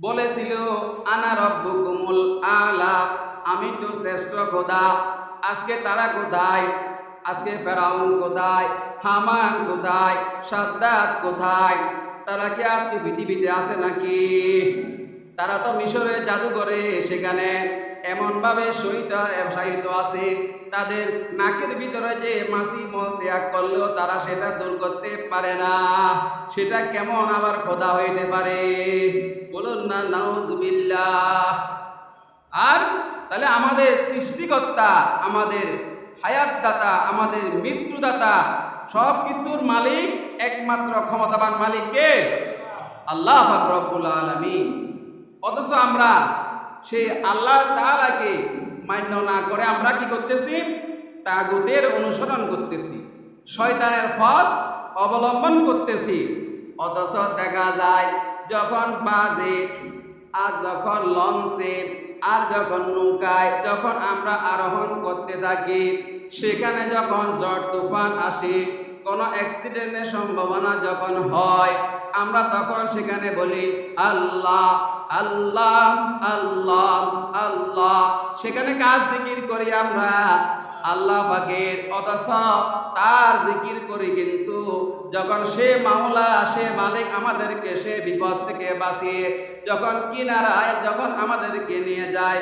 বলেছিল, আনা রব্বুকুমুল আলা। আমি তো শ্রেষ্ঠ খোদা। আজকে তারা কোথায়? আজকে ফেরাউন কোথায়? হামান কোথায়? সাদ্দাত কোথায়? তারা কি আজকে পৃথিবীতে আছে নাকি? তারা তো মিশরের জাদুঘরে সেখানে। এমন ভাবে সহিত আছে, তাদের নাকের ভিতরে যে মাসি মল ত্যাগ করলেও তারা সেটা দূর করতে পারে না। সেটা কেমন আবার খোদা হইতে পারে? বলুন না, নাউজবিল্লাহ। আর তাহলে আমাদের সৃষ্টিকর্তা, আমাদের হায়াতদাতা, আমাদের মৃত্যুদাতা সব কিছুর মালিক, একমাত্র ক্ষমতাবান মালিক কে? আল্লাহ রব্বুল আলমী অথচ আমরা সেই আল্লাহ তাআলাকে মান্য না করে আমরা কি করতেছি? তাগুতের অনুসরণ করতেছি। শয়তানের পথ অবলম্বন করতেছি। অথচ দেখা যায়, যখন বাজে, আর যখন লঞ্চে, আর যখন নৌকায়, যখন আমরা আরোহণ করতে থাকি, সেখানে যখন ঝড় তুফান আসে কোনো অ্যাক্সিডেন্টের সম্ভাবনা যখন হয়, আমরা তখন সেখানে বলি, আল্লাহ আল্লাহ আল্লাহ আল্লাহ। সেখানে কাজ জিকির করি আমরা? আল্লাহ পাকের। অথচ তার জিকির করি কিন্তু যখন সে মামলা সে মালিক আমাদেরকে সে বিপদ থেকে বাঁচিয়ে যখন কিনারায় যখন আমাদেরকে নিয়ে যায়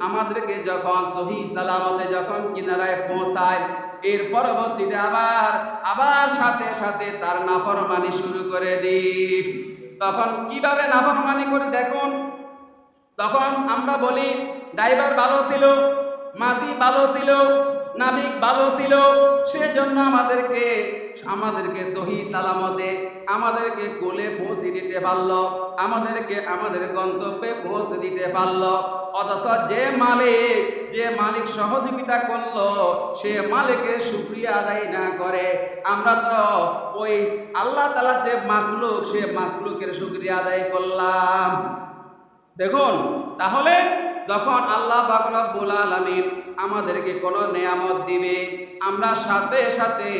আমাদেরকে যখন সহি সালামতে যখন কিনারায় পৌঁছায়, এর পরবর্তীতে আবার আবার সাথে সাথে তার নাফরমানি শুরু করে দিই। তখন কীভাবে নাফরমানি করে দেখুন? তখন আমরা বলি, ড্রাইভার ভালো ছিল, মাঝি ভালো ছিল নাবিক ভালো ছিল, সেজন্য আমাদেরকে আমাদেরকে সহি সালামতে, আমাদেরকে কোলে পৌঁছে দিতে পারল, আমাদেরকে, আমাদের গন্তব্যে পৌঁছে দিতে পারল। অথচ যে মালিক যে মালিক সহযোগিতা করল, সে মালিকের শুক্রিয়া আদায় না করে। আমরা তো ওই আল্লাহ তালার যে মাকলুক সে মাকলুকের শুক্রিয়া আদায় করলাম। দেখুন, তাহলে যখন আল্লাহ বাকরবুল আলমিন আমাদেরকে কোনো নেয়ামত দিবে। আমরা সাথে সাথে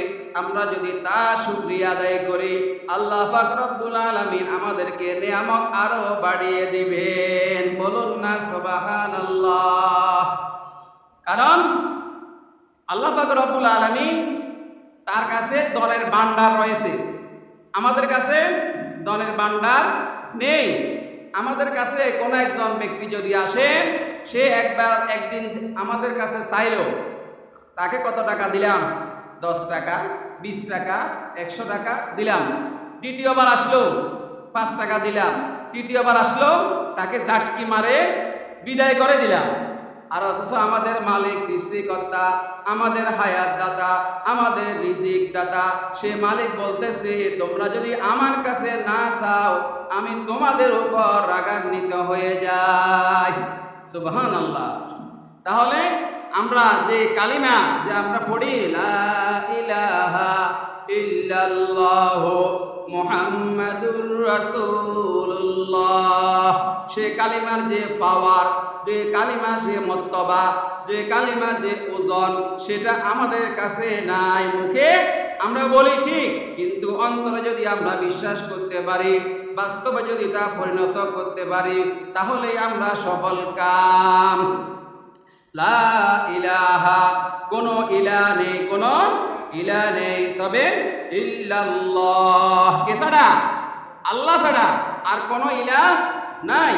আমরা যদি তা শুক্রিয়া আদায় করি, আল্লাহ বাকরবুল আলমিন আমাদেরকে নেয়ামত আরও বাড়িয়ে দিবেন। বলুন না সবাহান কারণ আল্লাহ বাকরবুল আলমিন তার কাছে দলের ভান্ডার রয়েছে। আমাদের কাছে দলের ভান্ডার নেই। আমাদের কাছে কোনো একজন ব্যক্তি যদি আসে সে একবার একদিন আমাদের কাছে চাইল, তাকে কত টাকা দিলাম? দশ টাকা, বিশ টাকা, একশো টাকা দিলাম। দ্বিতীয়বার আসলো, পাঁচ টাকা দিলাম। তৃতীয়বার আসলো, তাকে ঝাটকি মারে বিদায় করে দিলাম। আর অথচ আমাদের মালিক, সৃষ্টিকর্তা, আমাদের হায়াত দাতা, আমাদের রিজিক দাতা, সে মালিক বলতেছে, তোমরা যদি আমার কাছে না চাও, আমি তোমাদের উপর রাগান্বিত হয়ে যাই। সুবহান আল্লাহ তাহলে আমরা যে কালিমা যে আমরা পড়ি ইলাহা ইল্লাল্লাহ মুহাম্মাদুর রাসূলুল্লাহ। সে কালিমার যে পাওয়ার যে কালিমা সে মর্তবা, যে কালিমা যে ওজন, সেটা আমাদের কাছে নাই মুখে। আমরা বলি ঠিক, কিন্তু অন্তরে যদি আমরা বিশ্বাস করতে পারি বাস্তবে যদি তা পরিণত করতে পারি তাহলে আমরা সফল কাম। লা ইলাহা, কোনো ইলা নেই, কোনো ইলা নেই, তবে ইল্লাল্লাহ। কে ছাড়া? আল্লাহ ছাড়া আর কোনো ইলা নাই।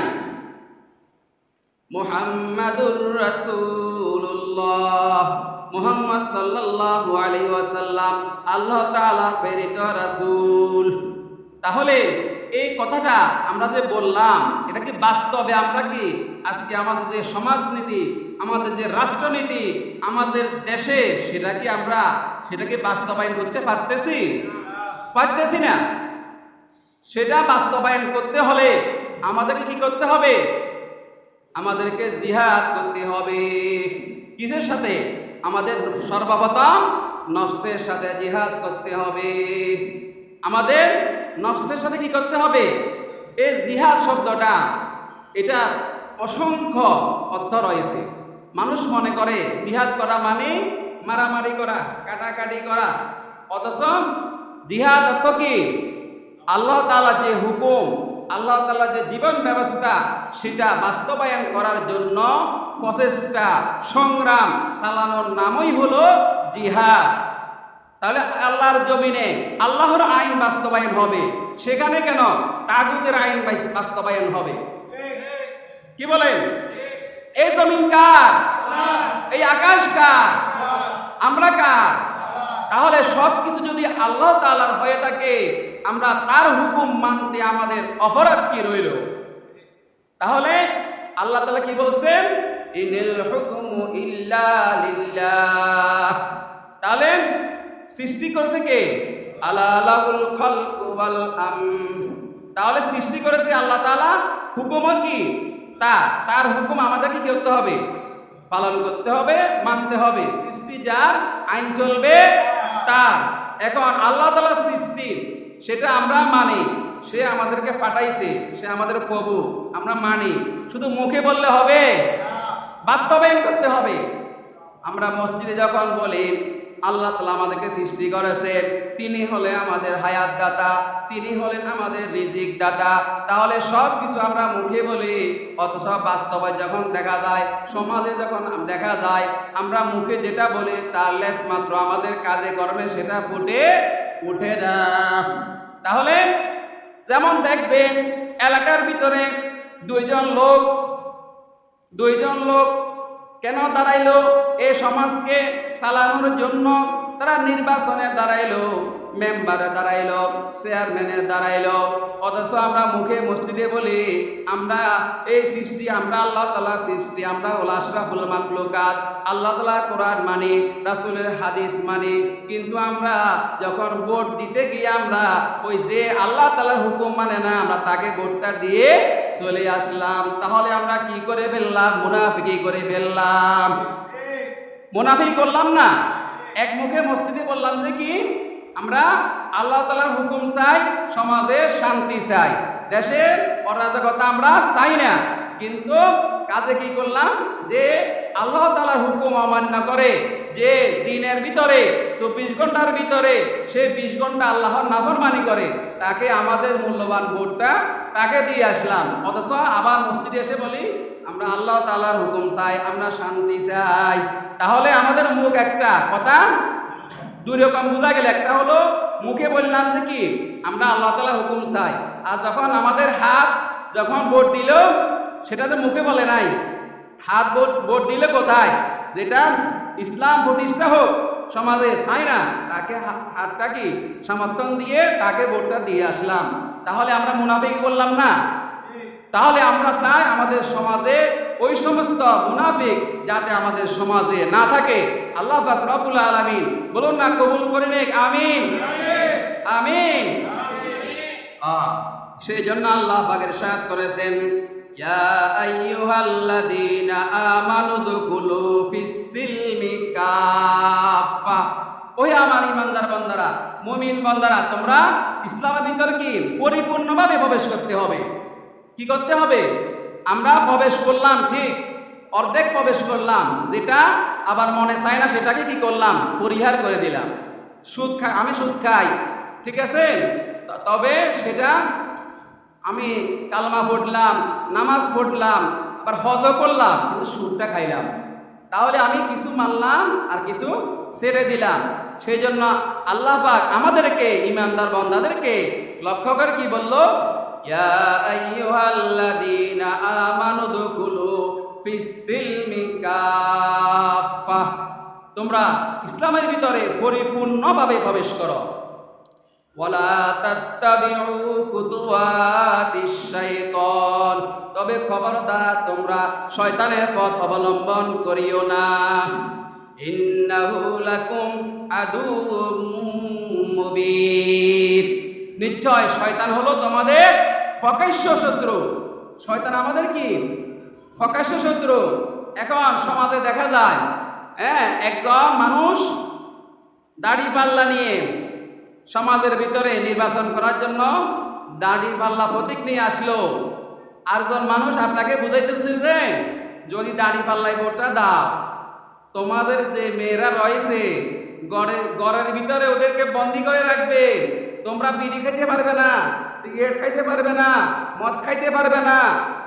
মুহাম্মাদুর রাসূলুল্লাহ। মুহাম্মদ সাল্লাল্লাহু আলাইহি ওয়াসাল্লাম, আল্লাহ তাআলা প্রেরিত রাসূল। তাহলে এই কথাটা আমরা যে বললাম, এটা কি বাস্তবে আমরা কি? আজকে আমাদের যে সমাজনীতি, আমাদের যে রাষ্ট্রনীতি, আমাদের দেশে সেটা কি আমরা সেটাকে বাস্তবায়ন করতে পারতেছি? পারতেছি না। সেটা বাস্তবায়ন করতে হলে আমাদেরকে কি করতে হবে? আমাদেরকে জিহাদ করতে হবে। কিসের সাথে? আমাদের সর্বপ্রথম নফসের সাথে জিহাদ করতে হবে। আমাদের নফসের সাথে কি করতে হবে? এই জিহাদ শব্দটা, এটা অসংখ্য অর্থ রয়েছে। মানুষ মনে করে জিহাদ করা মানে মারামারি করা, কাটাকাটি করা। অথচ জিহাদ অর্থ কি? আল্লাহ তাআলা যে হুকুম, আল্লাহ তাআলা যে জীবন ব্যবস্থা, সেটা বাস্তবায়ন করার জন্য প্রচেষ্টা, সংগ্রাম চালানোর নামই হলো জিহাদ। তাহলে আল্লাহর জমিনে আল্লাহর আইন বাস্তবায়ন হবে। সেখানে কেন? তাগুতের আইন বাস্তবায়ন হবে। কি বলেন? এই জমিন কার? এই আকাশ কার? আমরা কার? তাহলে সব কিছু যদি আল্লাহ তালার হয়ে থাকে, আমরা তার হুকুম মানতে আমাদের অপরাধ কি রইল? তাহলে আল্লাহ তালা কি বলছেন? ইনিল হুকমু ইল্লা তাহলে সৃষ্টি করেছে কে? আলালাহুল খালকু ওয়াল আমর। তাহলে সৃষ্টি করেছে আল্লাহ তাআলা হুকুমও কি? তার তার হুকুম আমাদেরকে কি করতে হবে? পালন করতে হবে মানতে হবে। সৃষ্টি যার আইন চলবে তার। এখন আল্লাহ তাআলার সৃষ্টি সেটা আমরা মানি। সে আমাদেরকে পাঠাইছে সে আমাদের প্রভু আমরা মানি। শুধু মুখে বললে হবে? বাস্তবায়ন করতে হবে। আমরা মসজিদে যখন বলি আল্লাহ তালা আমাদেরকে সৃষ্টি করেছেন তিনি হলে আমাদের হায়াত দাতা তিনি হলেন আমাদের রিজিক দাতা তাহলে সব কিছু আমরা মুখে বলি, অথচ বাস্তবে যখন দেখা যায়, সমাজে যখন দেখা যায়, আমরা মুখে যেটা বলি, তার লেস মাত্র আমাদের কাজে কর্মে সেটা ফুটে উঠে না। তাহলে যেমন দেখবেন, এলাকার ভিতরে দুইজন লোক দুইজন লোক কেন দাঁড়াইল? এ সমাজকে চালানোর জন্য তারা নির্বাচনে দাঁড়াইলো মেম্বারে দাঁড়াইলো চেয়ারম্যানের দাঁড়াইলো। অথচ আমরা মুখে মসজিদে বলি আমরা এই সৃষ্টি আমরা আল্লাহ তালা সৃষ্টি আমরা ওলাশরাফুল মাকলুকাত আল্লাহ তালা কোরআন মানি রাসুলের হাদিস মানি। কিন্তু আমরা যখন ভোট দিতে গিয়ে আমরা ওই যে আল্লাহ তালার হুকুম মানে না আমরা তাকে ভোটটা দিয়ে চলে আসলাম। তাহলে আমরা কি করে ফেললাম? মুনাফিকি করে ফেললাম। মুনাফি করলাম না? এক মুখে মসজিদে বললাম যে কি? আমরা আল্লাহ তালার হুকুম চাই, সমাজে শান্তি চাই। দেশে অরাজকতা আমরা চাই না। কিন্তু কাজে কি করলাম? যে আল্লাহ তালার হুকুম অমান্য করে, যে দিনের ভিতরে, চব্বিশ ঘণ্টার ভিতরে, সে বিশ ঘণ্টা আল্লাহর নাফরমানি করে, তাকে আমাদের মূল্যবান ভোটটা তাকে দিয়ে আসলাম। অথচ আবার মসজিদে এসে বলি আমরা আল্লাহ তালার হুকুম চাই, আমরা শান্তি চাই। তাহলে আমাদের মুখ একটা, কথা? দুই রকম বোঝা গেল। একটা হলো, মুখে বললাম যে কি? আমরা আল্লাহ তালার হুকুম চাই। আর যখন আমাদের হাত যখন ভোট দিল, সেটা তো মুখে বলে নাই। হাত ভোট ভোট দিলে কোথায়? যেটা ইসলাম প্রতিষ্ঠা হোক, সমাজে চাই না? তাকে হাতটা কি? সমর্থন দিয়ে তাকে ভোটটা দিয়ে আসলাম। তাহলে আমরা মুনাফিক বললাম না? তাহলে আমরা চাই আমাদের সমাজে ওই সমস্ত মুনাফিক যাতে আমাদের সমাজে না থাকে। আল্লাহ পাক রব্বুল আলামিন বলুন না, কবুল করে নিক, আমিন। আমিন। সেই জন্য আল্লাহ পাকের সাথ করেছেন ফিস-সিলমি কাফা ওই আমার বান্দারা তোমরা কি পরিপূর্ণভাবে প্রবেশ করতে হবে? কি করতে হবে? আমরা প্রবেশ করলাম, ঠিক? অর্ধেক প্রবেশ করলাম। যেটা আবার মনে চায় না, সেটাকে কি করলাম? পরিহার করে দিলাম। সুদ খাই আমি সুদ খাই, ঠিক আছে? তবে সেটা আমি কালমা পড়লাম, নামাজ পড়লাম, আবার হজও করলাম, কিন্তু সুদটা খাইলাম। তাহলে আমি কিছু মানলাম আর কিছু ছেড়ে দিলাম। সেই জন্য আল্লাহ পাক আমাদেরকে, ইমানদার বন্দাদেরকে লক্ষ্য করে কি বলল? ইয়া তোমরা ইসলামের ভিতরে পরিপূর্ণভাবে প্রবেশ করো। ওয়ালা তাত্তাবিউ তবে খবরদার তোমরা শয়তানের পথ অবলম্বন করিও না। নিশ্চয় শয়তান হলো তোমাদের প্রকাশ্য শত্রু। শয়তান আমাদের কি? প্রকাশ্য শত্রু। এখন সমাজে দেখা যায় হ্যাঁ একজন মানুষ দাড়ি পাল্লা নিয়ে সমাজের ভিতরে নির্বাচন করার জন্য দাড়ি পাল্লা প্রতীক নিয়ে আসলো। আরজন মানুষ আপনাকে বুঝাইতেছে যে, যদি দাড়ি পাল্লায় ভোটটা দাও, তোমাদের যে মেয়েরা রয়েছে, গড়ে, গড়ের ভিতরে ওদেরকে বন্দি করে রাখবে। তোমরা বিড়ি খাইতে পারবে না, সিগারেট খাইতে পারবে না, মদ খাইতে পারবে না,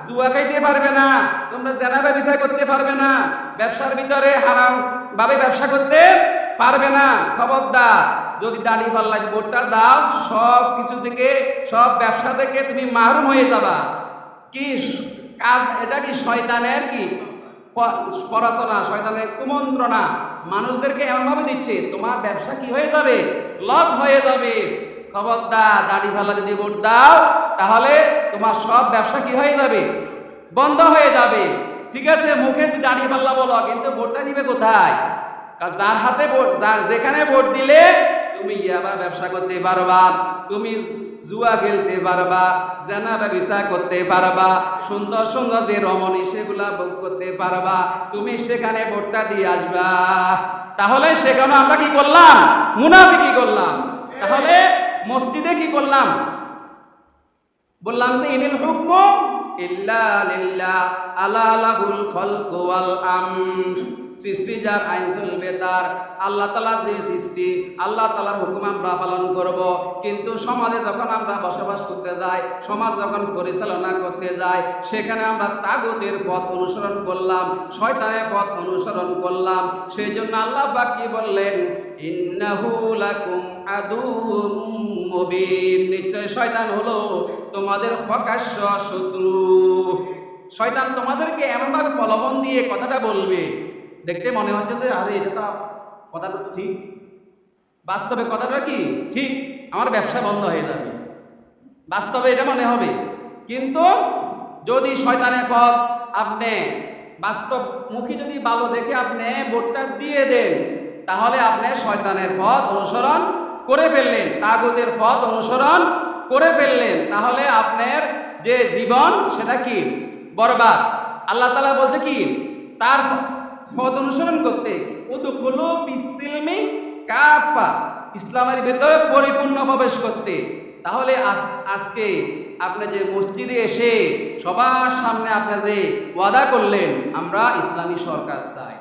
জুয়া খাইতে পারবে না, তোমরা জেনা ব্যবসা করতে পারবে না, ব্যবসার ভিতরে হারাম ভাবে ব্যবসা করতে পারবে না। খবরদার, যদি দাড়ি, পাল্লা ভোটটা দাও, সব কিছু থেকে, সব ব্যবসা থেকে তুমি মাহরুম হয়ে যাবা। কি কাজ, এটা কি শয়তানের কি? পড়াশোনা শয়তানের কুমন্ত্রণা। মানুষদেরকে এমনভাবে দিচ্ছে, তোমার ব্যবসা কি হয়ে যাবে? লস হয়ে যাবে। খবরদার, দাড়ি ফালা যদি ভোট দাও, তাহলে তোমার সব ব্যবসা কি হয়ে যাবে? বন্ধ হয়ে যাবে। ঠিক আছে, মুখে দাড়ি পাল্লা বলো কিন্তু ভোটটা দিবে কোথায়? কারণ যার হাতে ভোট যেখানে ভোট দিলে তুমি ইয়াবা ব্যবসা করতে পারবা, তুমি জুয়া খেলতে পারবা, জেনা ব্যবসা করতে পারবা, সুন্দর সুন্দর যে রমণী সেগুলা ভোগ করতে পারবা, তুমি সেখানে ভোটটা দিয়ে আসবা। তাহলে সেখানে আমরা কি করলাম? মুনাফি কি করলাম। তাহলে মসজিদে কি করলাম? বললাম যে ইনিল হুকম ইল্লা লিল্লাহ, আলা লাহুল খালকু ওয়াল আমর সৃষ্টি যার আইন চলবে, তার আল্লাহ তালা যে সৃষ্টি, আল্লাহ তালার হুকুম আমরা পালন করব। কিন্তু সমাজে যখন আমরা বসবাস করতে যাই, সমাজ যখন পরিচালনা করতে যাই, সেখানে আমরা তাগুদের পথ অনুসরণ করলাম, শয়তানের পথ অনুসরণ করলাম। সেই জন্য আল্লাহ বাকি বললেন? ইন্নাহু মুবিন। নিশ্চয় শয়তান হলো তোমাদের প্রকাশ্য শত্রু। শয়তান তোমাদেরকে এমনভাবে প্রলোভন দিয়ে কথাটা বলবে, দেখতে মনে হচ্ছে যে, আরে, এটা কথাটা তো ঠিক। বাস্তবে কথাটা কি? ঠিক, আমার ব্যবসা বন্ধ হয়ে যাবে। বাস্তবে এটা মনে হবে। কিন্তু যদি শয়তানের পথ আপনি বাস্তব মুখী যদি ভালো দেখে আপনি ভোটটা দিয়ে দেন, তাহলে আপনি শয়তানের পথ অনুসরণ করে ফেললেন তাগুদের পথ অনুসরণ করে ফেললেন, তাহলে আপনার যে জীবন সেটা কি? বরবাদ। আল্লাহ তালা বলছে কি? তার পথ অনুসরণ করতে ইসলামের ভেতরে পরিপূর্ণ প্রবেশ করতে। তাহলে আজ- আজকে আপনি যে মসজিদে এসে সবার সামনে আপনি যে ওয়াদা করলেন, আমরা ইসলামী সরকার চাই।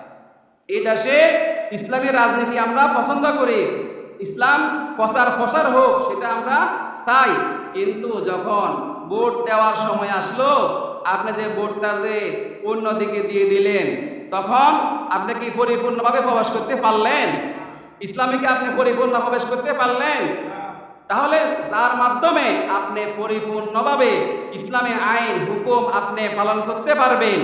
এই দেশে ইসলামী রাজনীতি আমরা পছন্দ করি। ইসলাম প্রচার প্রসার হোক, সেটা আমরা চাই। কিন্তু যখন ভোট দেওয়ার সময় আসলো, আপনি যে ভোটটা যে অন্যদিকে দিয়ে দিলেন, তখন আপনি কি পরিপূর্ণভাবে প্রবেশ করতে পারলেন? ইসলামীকে আপনি পরিপূর্ণ প্রবেশ করতে পারলেন? তাহলে যার মাধ্যমে আপনি পরিপূর্ণভাবে ইসলামী আইন, হুকুম আপনি পালন করতে পারবেন